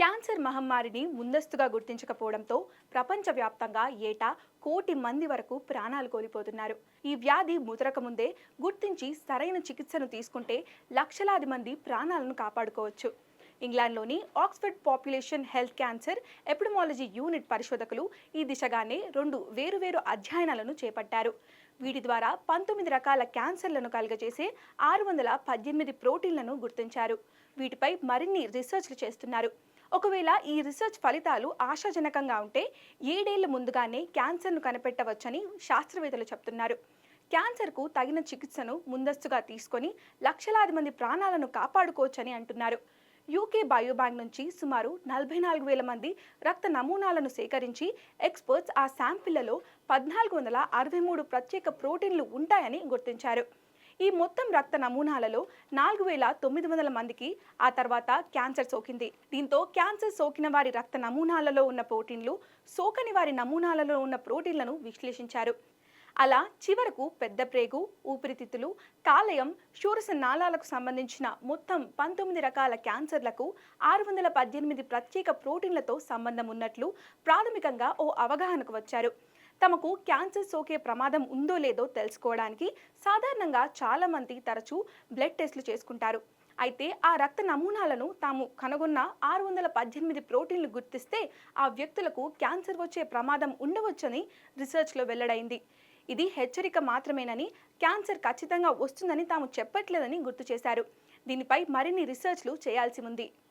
Cancer మహమ్మారిని ముందస్తుగా గుర్తించకపోవడంతో ప్రపంచవ్యాప్తంగా ఏటా కోటి మంది వరకు ప్రాణాలు కోల్పోతున్నారు. ఈ వ్యాధి ముదరకముందే గుర్తించి సరైన చికిత్సను తీసుకుంటే లక్షలాది మంది ప్రాణాలను కాపాడుకోవచ్చు. ఇంగ్లాండ్లోని Oxford population health cancer epidemiology unit పరిశోధకులు ఈ దిశగానే రెండు వేరువేరు అధ్యయనాలను చేపట్టారు. వీటి ద్వారా పంతొమ్మిది రకాల క్యాన్సర్లను కలుగజేసే ఆరు వందల పద్దెనిమిది ప్రోటీన్లను గుర్తించారు. వీటిపై మరిన్ని రీసెర్చ్లు చేస్తున్నారు. ఒకవేళ ఈ రీసెర్చ్ ఫలితాలు ఆశాజనకంగా ఉంటే ఏడేళ్ళ ముందుగానే క్యాన్సర్ను కనిపెట్టవచ్చని శాస్త్రవేత్తలు చెప్తున్నారు. క్యాన్సర్కు తగిన చికిత్సను ముందస్తుగా తీసుకొని లక్షలాది మంది ప్రాణాలను కాపాడుకోవచ్చని అంటున్నారు. యూకే బయోబ్యాంక్ నుంచి సుమారు నలభై నాలుగు వేల మంది రక్త నమూనాలను సేకరించి ఎక్స్పర్ట్స్ ఆ శాంపిళ్ళలో పద్నాలుగు వందల అరవై మూడు ప్రత్యేక ప్రోటీన్లు ఉంటాయని గుర్తించారు. ఈ మొత్తం రక్త నమూనాలలో నాలుగు వేల తొమ్మిది వందల మందికి ఆ తర్వాత క్యాన్సర్ సోకింది. దీంతో క్యాన్సర్ సోకిన వారి రక్త నమూనాలలో ఉన్న ప్రోటీన్లు సోకని వారి నమూనాలలో ఉన్న ప్రోటీన్లను విశ్లేషించారు. అలా చివరకు పెద్ద ప్రేగు ఊపిరితిత్తులు కాలేయం షూరస నాళాలకు సంబంధించిన మొత్తం పంతొమ్మిది రకాల క్యాన్సర్లకు ఆరు వందల పద్దెనిమిది ప్రత్యేక ప్రోటీన్లతో సంబంధం ఉన్నట్లు ప్రాథమికంగా ఓ అవగాహనకు వచ్చారు. తమకు క్యాన్సర్ సోకే ప్రమాదం ఉందో లేదో తెలుసుకోవడానికి సాధారణంగా చాలామంది తరచూ బ్లడ్ టెస్టులు చేసుకుంటారు. అయితే ఆ రక్త నమూనాలను తాము కనుగొన్న ఆరు వందల పద్దెనిమిది ప్రోటీన్లు గుర్తిస్తే ఆ వ్యక్తులకు క్యాన్సర్ వచ్చే ప్రమాదం ఉండవచ్చని రీసెర్చ్లో వెల్లడైంది. ఇది హెచ్చరిక మాత్రమేనని క్యాన్సర్ ఖచ్చితంగా వస్తుందని తాము చెప్పట్లేదని గుర్తు చేశారు. దీనిపై మరిన్ని రీసెర్చ్లు చేయాల్సి ఉంది.